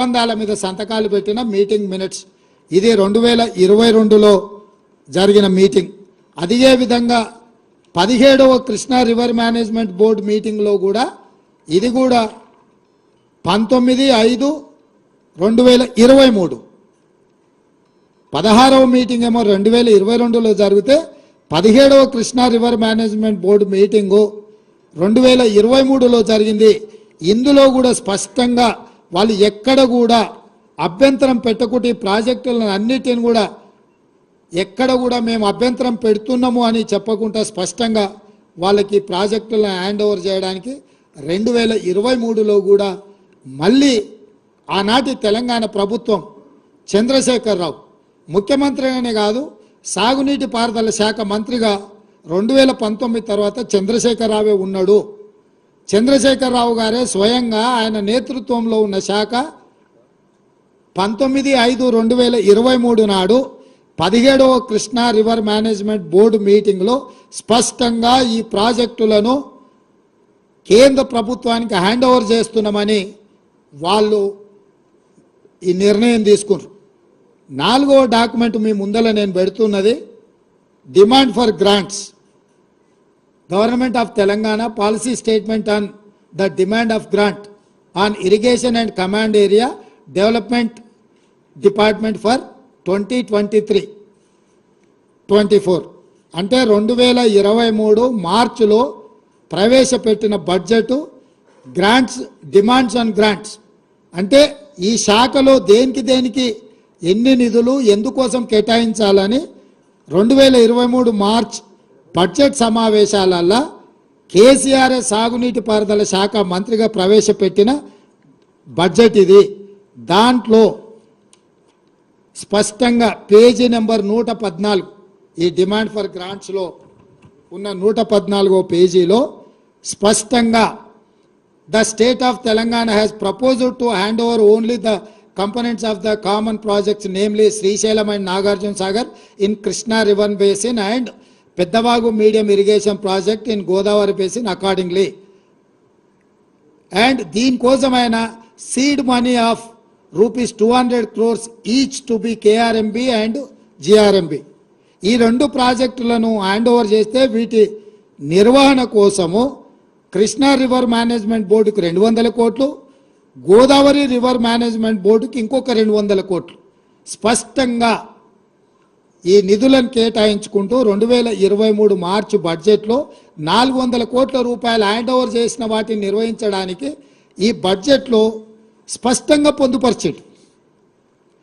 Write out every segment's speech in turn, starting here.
ఒప్పందాల మీద సంతకాలు పెట్టిన మీటింగ్ మినిట్స్. ఇది రెండు వేల ఇరవై రెండులో జరిగిన మీటింగ్. అదే విధంగా పదిహేడవ కృష్ణా రివర్ మేనేజ్మెంట్ బోర్డు మీటింగ్లో కూడా ఇది కూడా పంతొమ్మిది ఐదు రెండు వేల ఇరవై మూడు. పదహారవ మీటింగ్ ఏమో రెండు వేల ఇరవై రెండులో జరిగితే పదిహేడవ Krishna river management board meeting రెండు వేల ఇరవై మూడులో జరిగింది. ఇందులో కూడా స్పష్టంగా వాళ్ళు ఎక్కడ కూడా అభ్యంతరం పెట్టకుండా ఈ ప్రాజెక్టులను అన్నిటిని కూడా ఎక్కడ కూడా మేము అభ్యంతరం పెడుతున్నాము అని చెప్పకుండా స్పష్టంగా వాళ్ళకి ప్రాజెక్టులను హ్యాండ్ ఓవర్ చేయడానికి రెండు వేల ఇరవై మూడులో కూడా మళ్ళీ ఆనాటి తెలంగాణ ప్రభుత్వం చంద్రశేఖరరావు ముఖ్యమంత్రిగానే కాదు సాగునీటి పారుదల శాఖ మంత్రిగా రెండు వేల పంతొమ్మిది తర్వాత చంద్రశేఖరరావే ఉన్నాడు. చంద్రశేఖరరావు గారే స్వయంగా ఆయన నేతృత్వంలో ఉన్న శాఖ పంతొమ్మిది ఐదు రెండు వేల ఇరవై మూడు నాడు పదిహేడవ కృష్ణా రివర్ మేనేజ్మెంట్ బోర్డు మీటింగ్లో స్పష్టంగా ఈ ప్రాజెక్టులను కేంద్ర ప్రభుత్వానికి హ్యాండ్ ఓవర్ చేస్తున్నామని వాళ్ళు ఈ నిర్ణయం తీసుకున్నారు. నాలుగవ డాక్యుమెంట్ మీ ముందర నేను పెడుతున్నది demand for grants. Government of Telangana policy statement on the demand of grant on irrigation and command area development department for twenty twenty three twenty four అంటే రెండు వేల ఇరవై మూడు మార్చిలో ప్రవేశపెట్టిన budget grants demands and grants అంటే ఈ శాఖలో దేనికి దేనికి ఎన్ని నిధులు ఎందుకోసం కేటాయించాలని రెండు వేల ఇరవై మూడు మార్చ్ బడ్జెట్ సమావేశాలల్లో కేసీఆర్ సాగునీటి పారుదల శాఖ మంత్రిగా ప్రవేశపెట్టిన బడ్జెట్ ఇది. దాంట్లో స్పష్టంగా పేజీ నెంబర్ నూట పద్నాలుగు ఈ డిమాండ్ ఫర్ గ్రాంట్స్లో ఉన్న నూట పద్నాలుగో పేజీలో స్పష్టంగా the state of Telangana has proposed to hand over only the components of the common projects namely Srisailam and Nagarjuna Sagar in Krishna river basin and Peddavagu medium irrigation project in Godavari basin accordingly. And దీనికోసమైన seed money of rupees two hundred crores each to be KRMB and GRMB ఈ రెండు ప్రాజెక్టులను hand over చేస్తే వీటి నిర్వహణ కోసము Krishna river management బోర్డుకు రెండు వందల కోట్లు గోదావరి రివర్ మేనేజ్మెంట్ బోర్డుకి ఇంకొక రెండు వందల కోట్లు స్పష్టంగా ఈ నిధులను కేటాయించుకుంటూ రెండు వేల ఇరవై మూడు మార్చి బడ్జెట్లో నాలుగు వందల కోట్ల రూపాయలు హ్యాండ్ ఓవర్ చేసిన వాటిని నిర్వహించడానికి ఈ బడ్జెట్లో స్పష్టంగా పొందుపరిచాడు.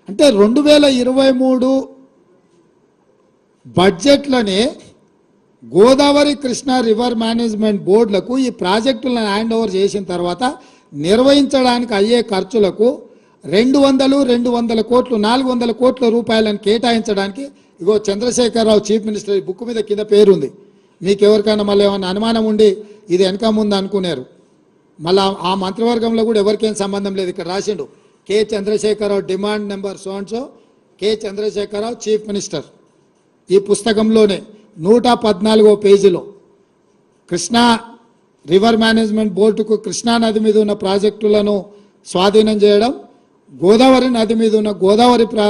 అంటే రెండు వేల ఇరవై మూడు బడ్జెట్లోనే గోదావరి కృష్ణా రివర్ మేనేజ్మెంట్ బోర్డులకు ఈ ప్రాజెక్టులను హ్యాండ్ ఓవర్ చేసిన తర్వాత నిర్వహించడానికి అయ్యే ఖర్చులకు రెండు వందలు రెండు వందల కోట్లు నాలుగు వందల కోట్ల రూపాయలను కేటాయించడానికి ఇగో చంద్రశేఖరరావు చీఫ్ మినిస్టర్ ఈ బుక్ మీద కింద పేరుంది. మీకు ఎవరికైనా మళ్ళీ ఏమైనా అనుమానం ఉండి ఇది వెనక ముందు అనుకున్నారు. మళ్ళా ఆ మంత్రివర్గంలో కూడా ఎవరికేం సంబంధం లేదు. ఇక్కడ రాసిండు K Chandrashekar Rao demand number so and so K Chandrashekar Rao chief minister. ఈ పుస్తకంలోనే నూట పద్నాలుగో పేజీలో కృష్ణా రివర్ మేనేజ్మెంట్ బోర్డుకు కృష్ణా నది మీద ఉన్న ప్రాజెక్టులను స్వాధీనం చేయడం గోదావరి నది మీద ఉన్న గోదావరి ప్రా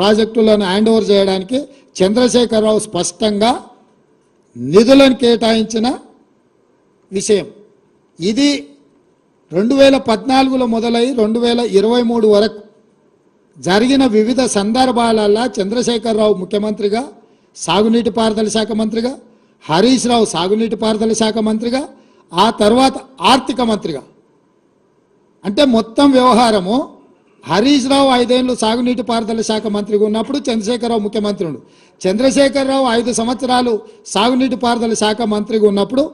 ప్రాజెక్టులను హ్యాండ్ ఓవర్ చేయడానికి చంద్రశేఖరరావు స్పష్టంగా నిధులను కేటాయించిన విషయం. ఇది రెండు వేల పద్నాలుగులో మొదలై రెండు వేల ఇరవై మూడు వరకు జరిగిన వివిధ సందర్భాలల్లో చంద్రశేఖరరావు ముఖ్యమంత్రిగా సాగునీటి పారుదల శాఖ మంత్రిగా హరీష్ రావు సాగునీటి పారుదల శాఖ మంత్రిగా ఆ తర్వాత ఆర్థిక మంత్రిగా. అంటే మొత్తం వ్యవహారము హరీష్ రావు ఐదేళ్ళు సాగునీటి పారుదల శాఖ మంత్రిగా ఉన్నప్పుడు చంద్రశేఖరరావు ముఖ్యమంత్రి చంద్రశేఖరరావు ఐదు సంవత్సరాలు సాగునీటి పారుదల శాఖ మంత్రిగా ఉన్నప్పుడు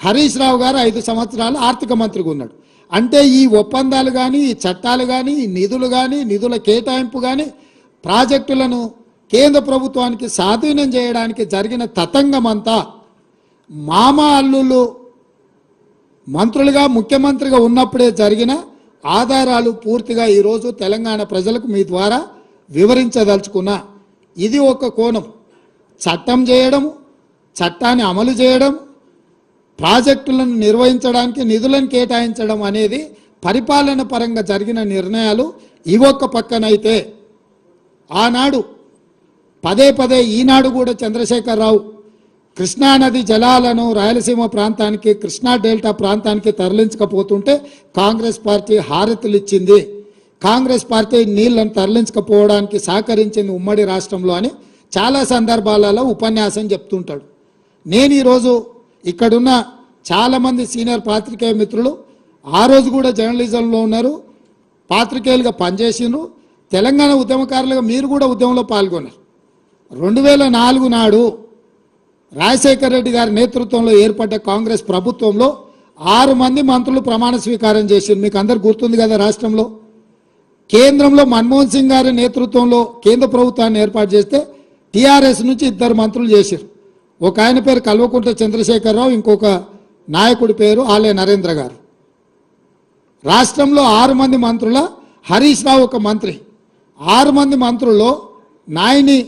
హరీష్ రావు గారు ఐదు సంవత్సరాలు ఆర్థిక మంత్రిగా ఉన్నాడు. అంటే ఈ ఒప్పందాలు కానీ ఈ చట్టాలు కానీ ఈ నిధులు కానీ నిధుల కేటాయింపు కానీ ప్రాజెక్టులను కేంద్ర ప్రభుత్వానికి స్వాధీనం చేయడానికి జరిగిన తతంగమంతా మామ అల్లులు మంత్రులుగా ముఖ్యమంత్రిగా ఉన్నప్పుడే జరిగిన ఆధారాలు పూర్తిగా ఈరోజు తెలంగాణ ప్రజలకు మీ ద్వారా వివరించదలుచుకున్నా. ఇది ఒక కోణం. చట్టం చేయడం చట్టాన్ని అమలు చేయడం ప్రాజెక్టులను నిర్వహించడానికి నిధులను కేటాయించడం అనేది పరిపాలన పరంగా జరిగిన నిర్ణయాలు. ఇవొక్క పక్కనైతే ఆనాడు పదే పదే ఈనాడు కూడా చంద్రశేఖరరావు కృష్ణానది జలాలను రాయలసీమ ప్రాంతానికి కృష్ణా డెల్టా ప్రాంతానికి తరలించకపోతుంటే కాంగ్రెస్ పార్టీ హారతులు ఇచ్చింది కాంగ్రెస్ పార్టీ నీళ్ళను తరలించకపోవడానికి సహకరించింది ఉమ్మడి రాష్ట్రంలో అని చాలా సందర్భాలలో ఉపన్యాసం చెప్తుంటాడు. నేను ఈరోజు ఇక్కడున్న చాలామంది సీనియర్ పాత్రికేయ మిత్రులు ఆ రోజు కూడా జర్నలిజంలో ఉన్నారు పాత్రికేయులుగా పనిచేసిండ్రు తెలంగాణ ఉద్యమకారులుగా మీరు కూడా ఉద్యమంలో పాల్గొన్నారు. రెండు వేల నాలుగు నాడు రాజశేఖర రెడ్డి గారి నేతృత్వంలో ఏర్పడ్డ కాంగ్రెస్ ప్రభుత్వంలో ఆరు మంది మంత్రులు ప్రమాణ స్వీకారం చేసింది మీకు అందరు గుర్తుంది కదా రాష్ట్రంలో. కేంద్రంలో మన్మోహన్ సింగ్ గారి నేతృత్వంలో కేంద్ర ప్రభుత్వాన్ని ఏర్పాటు చేస్తే టీఆర్ఎస్ నుంచి ఇద్దరు మంత్రులు చేశారు ఒక ఆయన పేరు కల్వకుంట్ల చంద్రశేఖరరావు ఇంకొక నాయకుడి పేరు ఆలయ నరేంద్ర గారు. రాష్ట్రంలో ఆరు మంది మంత్రుల హరీష్ రావు ఒక మంత్రి. ఆరు మంది మంత్రుల్లో నాయని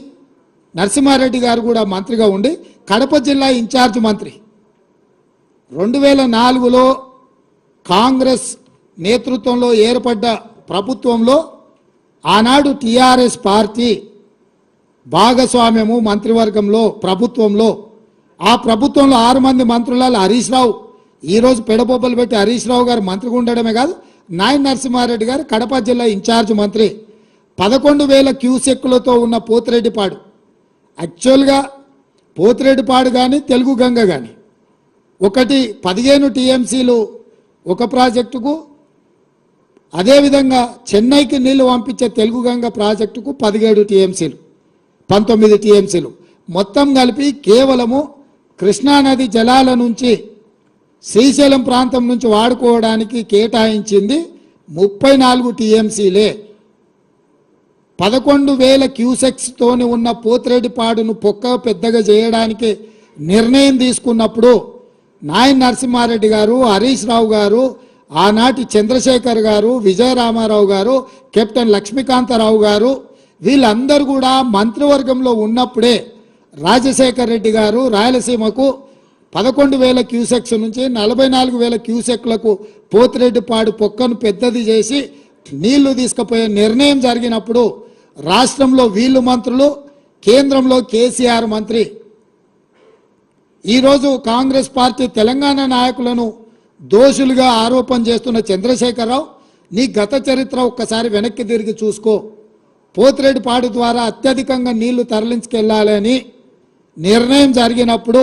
నరసింహారెడ్డి గారు కూడా మంత్రిగా ఉండి కడప జిల్లా ఇన్ఛార్జ్ మంత్రి. రెండు వేల నాలుగులో కాంగ్రెస్ నేతృత్వంలో ఏర్పడ్డ ప్రభుత్వంలో ఆనాడు టీఆర్ఎస్ పార్టీ భాగస్వామ్యము మంత్రివర్గంలో ప్రభుత్వంలో. ఆ ప్రభుత్వంలో ఆరు మంది మంత్రులలో హరీష్ రావు. ఈరోజు పెడబొబ్బలు పెట్టి హరీష్ రావు గారు మంత్రిగా ఉండడమే కాదు నాయన నరసింహారెడ్డి గారు కడప జిల్లా ఇన్ఛార్జ్ మంత్రి. పదకొండు వేల క్యూసెక్కులతో ఉన్న పోతిరెడ్డిపాడు. యాక్చువల్గా పోతిరెడ్డిపాడు కానీ తెలుగు గంగ కానీ ఒకటి పదిహేను టీఎంసీలు ఒక ప్రాజెక్టుకు అదేవిధంగా చెన్నైకి నీళ్ళు పంపించే తెలుగు గంగ ప్రాజెక్టుకు పదిహేడు టీఎంసీలు పంతొమ్మిది టీఎంసీలు. మొత్తం కలిపి కేవలము కృష్ణానది జలాల నుంచి శ్రీశైలం ప్రాంతం నుంచి వాడుకోవడానికి కేటాయించింది ముప్పై నాలుగు టీఎంసీలే. పదకొండు వేల క్యూసెక్స్తోని ఉన్న పోతిరెడ్డిపాడును పొక్క పెద్దగా చేయడానికి నిర్ణయం తీసుకున్నప్పుడు నాయన్ నరసింహారెడ్డి గారు హరీష్ రావు గారు ఆనాటి చంద్రశేఖర్ గారు విజయరామారావు గారు కెప్టెన్ లక్ష్మీకాంతారావు గారు వీళ్ళందరూ కూడా మంత్రివర్గంలో ఉన్నప్పుడే రాజశేఖర్ రెడ్డి గారు రాయలసీమకు పదకొండు వేల క్యూసెక్స్ నుంచి నలభై నాలుగు వేల క్యూసెక్లకు పోతిరెడ్డిపాడు పొక్కను పెద్దది చేసి నీళ్ళు తీసుకుపోయే నిర్ణయం జరిగినప్పుడు రాష్ట్రంలో వీళ్ళు మంత్రులు కేంద్రంలో కేసీఆర్ మంత్రి. ఈరోజు కాంగ్రెస్ పార్టీ తెలంగాణ నాయకులను దోషులుగా ఆరోపణ చేస్తున్న చంద్రశేఖరరావు నీ గత చరిత్ర ఒక్కసారి వెనక్కి తిరిగి చూసుకో. పోతిరెడ్డిపాడు ద్వారా అత్యధికంగా నీళ్ళు తరలించుకెళ్ళాలని నిర్ణయం జరిగినప్పుడు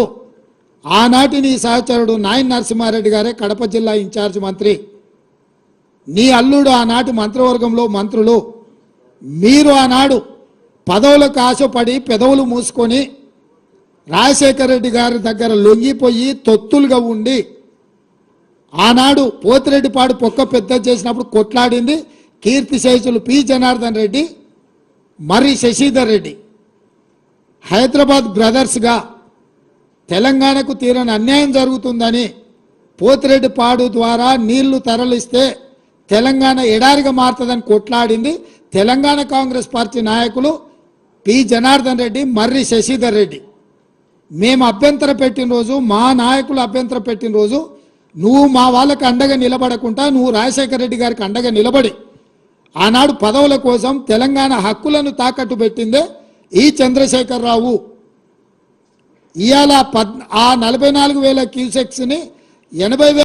ఆనాటి నీ సహచరుడు నాయన్ నరసింహారెడ్డి గారే కడప జిల్లా ఇన్ఛార్జ్ మంత్రి. నీ అల్లుడు ఆనాటి మంత్రివర్గంలో మంత్రులు. మీరు ఆనాడు పదవులకు ఆశపడి పెదవులు మూసుకొని రాజశేఖర రెడ్డి గారి దగ్గర లొంగిపోయి తొత్తులుగా ఉండి ఆనాడు పోతిరెడ్డిపాడు పొక్క పెద్ద చేసినప్పుడు కొట్లాడింది కీర్తిశేషులు పి జనార్దన్ రెడ్డి మరి శశిధర్ రెడ్డి. హైదరాబాద్ బ్రదర్స్గా తెలంగాణకు తీరని అన్యాయం జరుగుతుందని పోతిరెడ్డిపాడు ద్వారా నీళ్ళు తరలిస్తే తెలంగాణ ఎడారిగా మారుతుందని కొట్లాడింది. తెలంగాణ కాంగ్రెస్ పార్టీ నాయకులు పి. జనార్దన్ రెడ్డి మర్రి శశిధర్ రెడ్డి. మేము అభ్యంతర పెట్టిన రోజు మా నాయకులు అభ్యంతర పెట్టిన రోజు నువ్వు మా వాళ్ళకి అండగా నిలబడకుండా నువ్వు రాజశేఖర రెడ్డి గారికి అండగా నిలబడి ఆనాడు పదవుల కోసం తెలంగాణ హక్కులను తాకట్టు పెట్టిందే ఈ చంద్రశేఖరరావు. ఇవాళ పద్ ఆ నలభై నాలుగు వేల క్యూసెక్స్ని ఎనభై వేల